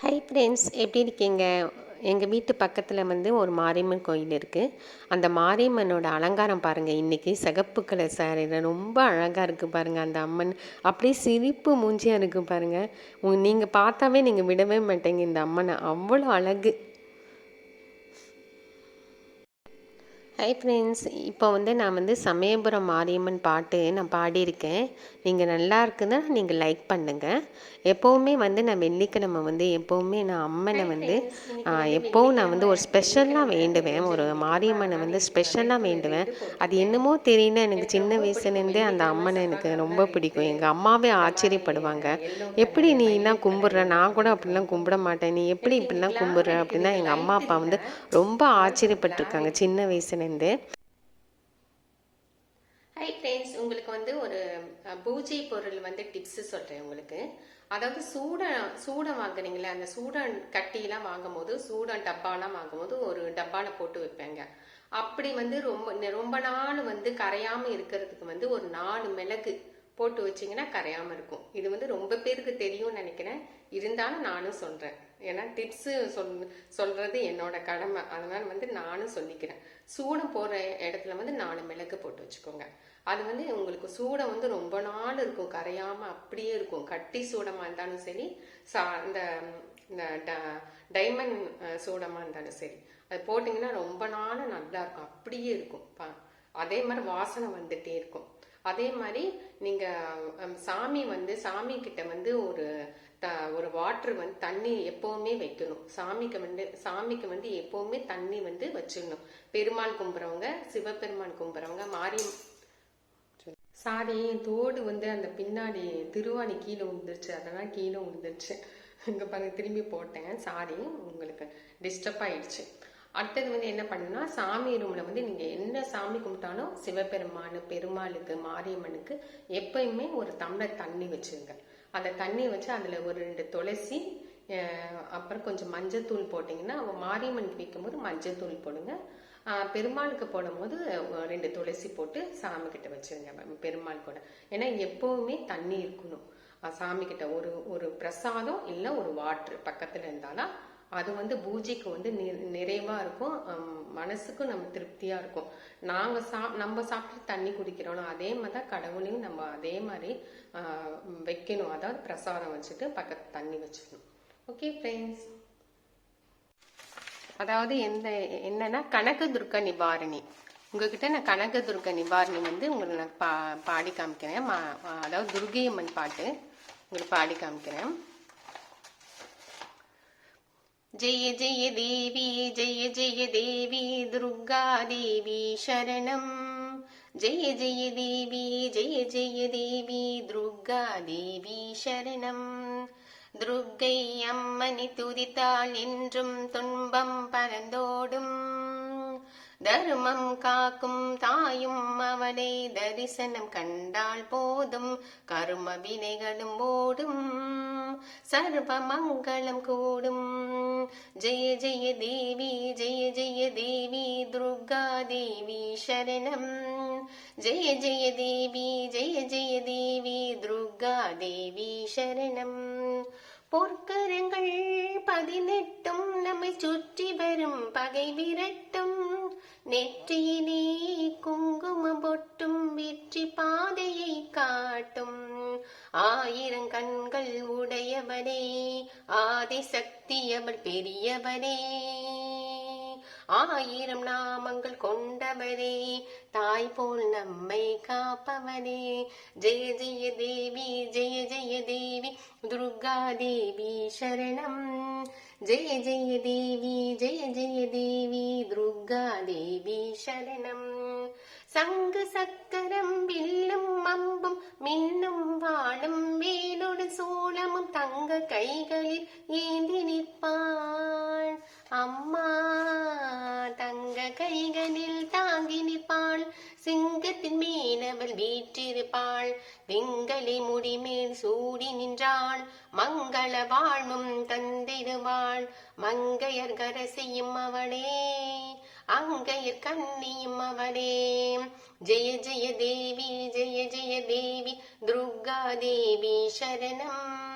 Hi friends எப்படி இருக்கீங்க? எங்கள் வீட்டு பக்கத்தில் வந்து ஒரு மாரியம்மன் கோயில் இருக்குது அந்த மாரியம்மனோட அலங்காரம் பாருங்கள் இன்றைக்கி சிகப்பு கலர் சாரியில் ரொம்ப அழகாக இருக்குது பாருங்கள் அந்த அம்மன். அப்படியே சிரிப்பு மூஞ்சியாக இருக்குது பாருங்கள் நீங்கள் பார்த்தாவே நீங்கள் விடவே மாட்டேங்க இந்த அம்மனை. அவ்வளோ அழகு. ஹை ஃப்ரெண்ட்ஸ் இப்போ வந்து நான் வந்து சமயபுரம் மாரியம்மன் பாட்டு நான் பாடியிருக்கேன். நீங்கள் நல்லா இருக்குன்னா நீங்கள் லைக் பண்ணுங்கள் எப்போவுமே வந்து நான் வெள்ளிக்கிழமை வந்து எப்போவுமே நான் அம்மனை வந்து எப்போவும் நான் வந்து ஒரு ஸ்பெஷலாக வேண்டுவேன். ஒரு மாரியம்மனை வந்து ஸ்பெஷலாக வேண்டுவேன். அது என்னமோ தெரியல. எனக்கு சின்ன வயசுலேருந்தே அந்த அம்மனை எனக்கு ரொம்ப பிடிக்கும். எங்கள் அம்மாவே ஆச்சரியப்படுவாங்க. எப்படி நீ எல்லாம் கும்பிட்ற? நான் கூட அப்படிலாம் கும்பிட மாட்டேன். நீ எப்படி இப்படிலாம் கும்பிட்ற? அப்படின்னா எங்கள் அம்மா அப்பா வந்து ரொம்ப ஆச்சரியப்பட்டிருக்காங்க. சின்ன இருந்து ஹை ஃப்ரெண்ட்ஸ் உங்களுக்கு வந்து ஒரு பூஜை பொருள் வந்து டிப்ஸ் சொல்கிறேன் உங்களுக்கு. அதாவது சூடம் சூடம் வாங்குறீங்களே அந்த சூடம் கட்டிலாம் வாங்கும்போது சூடம் டப்பாலாம் வாங்கும்போது ஒரு டப்பால போட்டு வைப்பேங்க. அப்படி வந்து ரொம்ப ரொம்ப நாள் வந்து கரையாம இருக்கிறதுக்கு வந்து ஒரு நாலு மிளகு போட்டு வச்சிங்கன்னா கரையாம இருக்கும். இது வந்து ரொம்ப பேருக்கு தெரியும்னு நினைக்கிறேன். இருந்தாலும் நானும் சொல்றேன். ஏன்னா டிப்ஸு சொல் சொல்கிறது என்னோட கடமை. அதனால் வந்து நானும் சொல்லிக்கிறேன். சூடம் போற இடத்துல வந்து நாலு மிளகு போட்டு வச்சுக்கோங்க. அது வந்து உங்களுக்கு சூடம் வந்து ரொம்ப நாள் இருக்கும். கரையாமல் அப்படியே இருக்கும். கட்டி சூடமாக இருந்தாலும் சரி சா இந்த இந்த ட- டைமண்ட் சூடமாக இருந்தாலும் சரி. அது போட்டிங்கன்னா ரொம்ப நாள் நல்லா இருக்கும். அப்படியே இருக்கும். பா- அதே மாதிரி வாசனை வந்துகிட்டே இருக்கும். அதே மாதிரி நீங்கள் சாமி வந்து சாமி கிட்ட வந்து ஒரு த ஒரு வாட்ரு வந்து தண்ணி எப்போவுமே வைக்கணும். சாமிக்கு வந்து சாமிக்கு வந்து எப்போவுமே தண்ணி வந்து வச்சிடணும். பெருமாள் கும்புறவங்க சிவபெருமான் கும்புறவங்க மாரி சாரி தோடு வந்து அந்த பின்னாடி திருவாணி கீழே விழுந்துருச்சு அதெல்லாம் கீழே விழுந்துருச்சு இங்கே பாருங்க திரும்பி போட்டேன். சாரி உங்களுக்கு டிஸ்டர்ப் ஆயிடுச்சு. அடுத்தது வந்து என்ன பண்ணுன்னா சாமி ரூம்ல வந்து நீங்க என்ன சாமி கும்பிட்டாலும் சிவபெருமான் பெருமாளுக்கு மாரியம்மனுக்கு எப்பயுமே ஒரு டம்ளர் தண்ணி வச்சுருங்க. அந்த தண்ணி வச்சு அதுல ஒரு ரெண்டு துளசி அப்புறம் கொஞ்சம் மஞ்சத்தூள் போட்டிங்கன்னா மாரியம்மனுக்கு வைக்கும்போது மஞ்சத்தூள் போடுங்க. பெருமாளுக்கு போடும்போது ரெண்டு துளசி போட்டு சாமி கிட்ட வச்சுருங்க பெருமாள் கூட. ஏன்னா எப்பவுமே தண்ணி இருக்கணும். சாமி கிட்ட ஒரு ஒரு பிரசாதம் இல்லை ஒரு வாட்ரு பக்கத்துல இருந்தாலும் அது வந்து பூஜைக்கு வந்து நி- நிறைவா இருக்கும். மனசுக்கும் நம்ம திருப்தியா இருக்கும். நாங்க சா நம்ம சாப்பிட்டு தண்ணி குடிக்கிறோம்னா அதே மாதிரி தான் கடவுளையும் நம்ம அதே மாதிரி வைக்கணும். அதாவது பிரசாதம் வச்சுட்டு பக்கத்து தண்ணி வச்சுக்கணும். ஓகே ஃப்ரெண்ட்ஸ் அதாவது எந்த என்னன்னா கனகதுர்க்க நிவாரணி. உங்ககிட்ட நான் கனக துர்க்க நிவாரணி வந்து உங்களுக்கு நான் பா பாடி காமிக்கிறேன். அதாவது துர்கை அம்மன் பாட்டு உங்களுக்கு பாடி காமிக்கிறேன். ஜெய ஜெய தேவி ஜெய ஜெய தேவி துர்கா தேவி சரணம். ஜெய ஜெய தேவி ஜெய ஜெய தேவி துர்கா தேவி சரணம். துர்கை அம்மனை துதித்தாள் என்றும் துன்பம் பரந்தோடும். தர்மம் காக்கும் தாயும் அவனை தரிசனம் கண்டால் போதும். கரும வினைகளும் ஓடும். சர்வ மங்களம் கூடும். ஜெய ஜெய தேவி ஜெய ஜெய தேவி துர்கா தேவி சரணம். ஜெய ஜெய தேவி ஜெய ஜெய தேவி துர்கா தேவி சரணம். பொற்கரங்கள் பதினெட்டும் நம்மை சுற்றி வரும் பகை விரட்டும். நெற்றியிலே குங்கும பொட்டும் வெற்றி பாதையை காட்டும். ஆயிரம் கண்கள் உடையவனே ஆதிசக்தி அவள் பெரியவனே. ஆயிரம் நாமங்கள் கொண்டவரே தாய் போல் நம்மை காப்பவனே. ஜெய ஜெய தேவி ஜெய ஜெய தேவி துர்கா தேவி சரணம். ஜெய ஜெய தேவி ஜெய ஜெய தேவி துர்கா தேவி சரணம். சங்கு சக்கரம் வில்லும் அம்பும் மின்னும் வாழும் வேலோடு சோளமும் தங்க கைகளில் ஏந்தி நிற்பான் அம்மா கைகளில் தாங்கி நிற்பாள். சிங்கத்தின் மேனவள் வீற்றிருப்பாள். வெங்கலி முடிமேல் சூடி நின்றாள். மங்கள வாழ்வும் தந்திடுவாள். மங்கையர் கரசியும் அவளே அங்கையர் கண்ணியும் அவளே. ஜெய ஜெய தேவி ஜெய ஜெய தேவி துர்கா தேவி சரணம்.